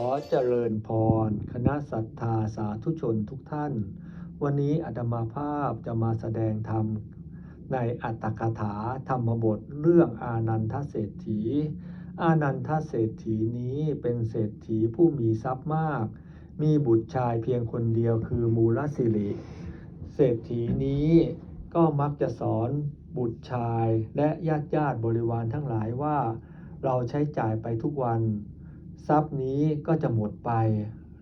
อเจริญพร คณะศรัทธาสาธุชนทุกท่าน วันนี้อาตมาภาพจะมาแสดงธรรม ในอัตถกถาธรรมบทเรื่องอานันทเศรษฐี อานันทเศรษฐีนี้เป็นเศรษฐีผู้มีทรัพย์มาก มีบุตรชายเพียงคนเดียวคือมูลสิริ เศรษฐีนี้ก็มักจะสอนบุตรชายและญาติญาติบริวารทั้งหลายว่า เราใช้จ่ายไปทุกวัน ทรัพย์นี้ก็จะหมดไป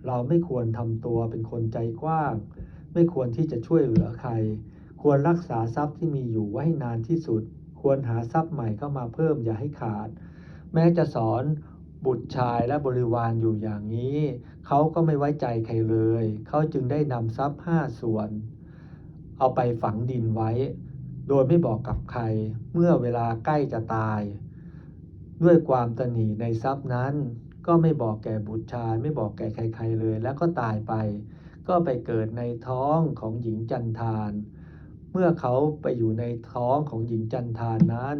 เราไม่ควรทำตัวเป็นคนใจกว้าง ไม่ควรที่จะช่วยเหลือใคร ควรรักษาทรัพย์ที่มีอยู่ไว้ให้นานที่สุด ควรหาทรัพย์ใหม่เข้ามาเพิ่มอย่าให้ขาด แม้จะสอนบุตรชายและบริวารอยู่อย่างนี้ เขาก็ไม่ไว้ใจใครเลย เขาจึงได้นำทรัพย์ห้าส่วน เอาไปฝังดินไว้ โดยไม่บอกกับใคร เมื่อเวลาใกล้จะตาย ด้วยความตนีในทรัพย์นั้น ก็ไม่บอกแก่บุตรชาย ไม่บอกแก่ใคร ๆเลย แล้วก็ตายไป ก็ไปเกิดในท้องของหญิงจันทาน เมื่อเขาไปอยู่ในท้องของหญิงจันทานนั้น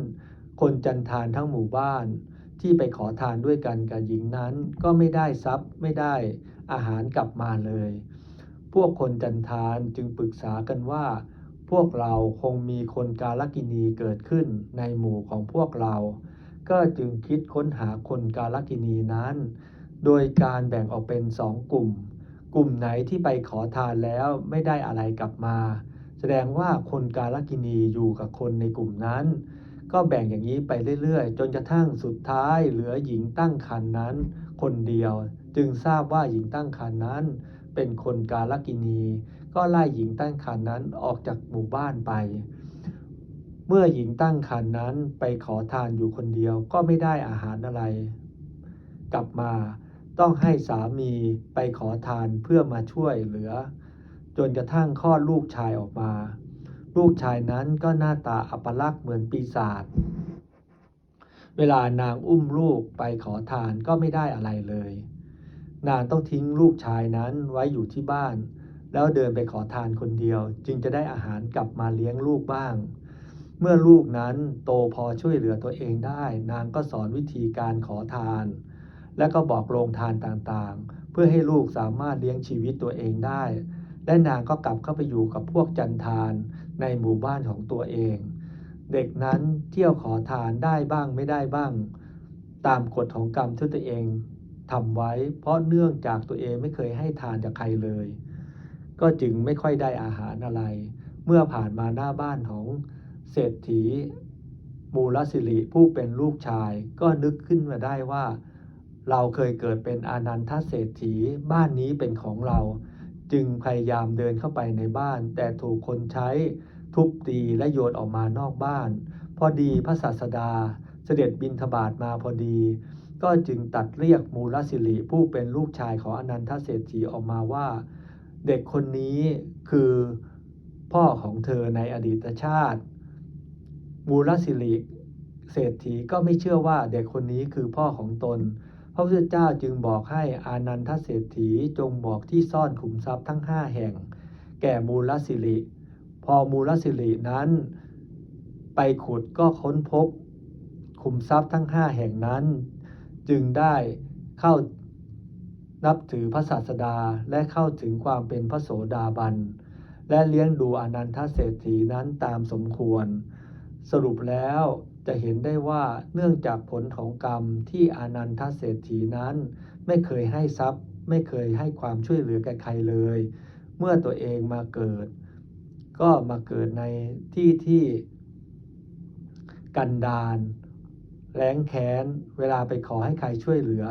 คนจันทานทั้งหมู่บ้าน ที่ไปขอทานด้วยกันกับหญิงนั้น ก็ไม่ได้ทรัพย์ไม่ได้อาหารกลับมาเลย พวกคนจันทานจึงปรึกษากันว่า พวกเราคงมีคนกาลกินีเกิดขึ้นในหมู่ของพวกเรา ก็จึงคิดค้นหาคนกาลกินีนั้น โดยการแบ่งออกเป็นสองกลุ่ม กลุ่มไหนที่ไปขอทานแล้วไม่ได้อะไรกลับมา แสดงว่าคนกาลกินีอยู่กับคนในกลุ่มนั้น ก็แบ่งอย่างนี้ไปเรื่อยๆ จนกระทั่งสุดท้ายเหลือหญิงตั้งครรภ์นั้น คนเดียวจึงทราบว่าหญิงตั้งครรภ์นั้น เป็นคนกาลกินี ก็ไล่หญิงตั้งครรภ์นั้นออกจากหมู่บ้านไป เมื่อหญิงตั้งครรภ์นั้นไปขอทานอยู่คนเดียวก็ไม่ได้อาหารอะไร กลับมาต้องให้สามีไปขอทานเพื่อมาช่วยเหลือ จนกระทั่งคลอดลูกชายออกมา ลูกชายนั้นก็หน้าตาอัปลักษ์เหมือนปีศาจเวลานางอุ้มลูกไปขอทานก็ไม่ได้อะไรเลย นางต้องทิ้งลูกชายนั้นไว้อยู่ที่บ้าน แล้วเดินไปขอทานคนเดียว จึงจะได้อาหารกลับมาเลี้ยงลูกบ้าง เมื่อลูกนั้นโตพอช่วยเหลือตัวเองได้ นางก็สอนวิธีการขอทาน และก็บอกโรงทานต่างๆ เพื่อให้ลูกสามารถเลี้ยงชีวิตตัวเองได้ และนางก็กลับเข้าไปอยู่กับพวกจันทานในหมู่บ้านของตัวเอง เด็กนั้นเที่ยวขอทานได้บ้างไม่ได้บ้าง ตามกฎของกรรมที่ตัวเองทำไว้ เพราะเนื่องจากตัวเองไม่เคยให้ทานจากใครเลย ก็จึงไม่ค่อยได้อาหารอะไร เมื่อผ่านมาหน้าบ้านของ เศรษฐีมูลสิริผู้เป็นลูกชาย ก็นึกขึ้นมาได้ว่า เราเคยเกิดเป็นอานันทเศรษฐีบ้านนี้เป็นของเรา จึงพยายามเดินเข้าไปในบ้าน แต่ถูกคนใช้ทุบตีและโยนออกมานอกบ้าน พอดีพระศาสดาเสด็จบินทบาทมาพอดี ก็จึงตัดเรียกมูลสิริผู้เป็นลูกชายของอนันทเศรษฐีออกมาว่า เด็กคนนี้คือพ่อของเธอในอดีตชาติ มูลสิริเศรษฐีก็ไม่เชื่อว่าเด็กคนนี้คือพ่อของตน พระพุทธเจ้าจึงบอกให้อานันทเศรษฐีจงบอกที่ซ่อนขุมทรัพย์ทั้งห้าแห่ง แก่มูลสิริ พอมูลสิรินั้น ไปขุดก็ค้นพบขุมทรัพย์ทั้งห้าแห่งนั้น จึงได้เข้านับถือพระศาสดาและเข้าถึงความเป็นพระโสดาบัน และเลี้ยงดูอนันทเศรษฐีนั้นตามสมควร สรุปแล้วจะเห็นได้ว่าเนื่องจากผลของกรรมที่อานันทเศรษฐีนั้น ไม่เคยให้ทรัพย์ ไม่เคยให้ความช่วยเหลือแก่ใครเลย เมื่อตัวเองมาเกิด ก็มาเกิดในที่ที่กันดารแรงแค้น เวลาไปขอให้ใครช่วยเหลือ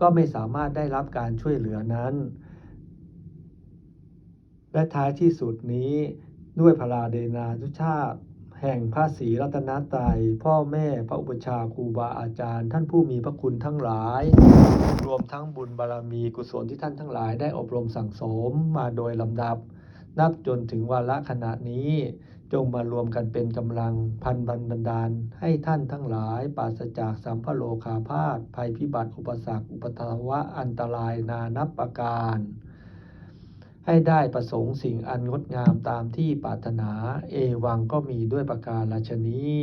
ก็ไม่สามารถได้รับการช่วยเหลือนั้น และท้ายที่สุดนี้ด้วยพราเดนาทุชาติ แห่งพระศรีรัตนตรัยพ่อแม่พระอุปชาครูบาอาจารย์ ท่านผู้มีพระคุณทั้งหลาย รวมทั้งบุญบารมีกุศลที่ท่านทั้งหลายได้อบรมสั่งสมมาโดยลำดับ นับจนถึงวาระขณะนี้ จงมารวมกันเป็นกำลังพันบันดาล ให้ท่านทั้งหลายปราศจากสัมภโลคาพาธภัยพิบัติอุปสรรคอุปทวะอันตรายนานับประการ ให้ได้ประสงค์สิ่งอันงดงามตามที่ปรารถนา เอวังก็มีด้วยประการราชนี้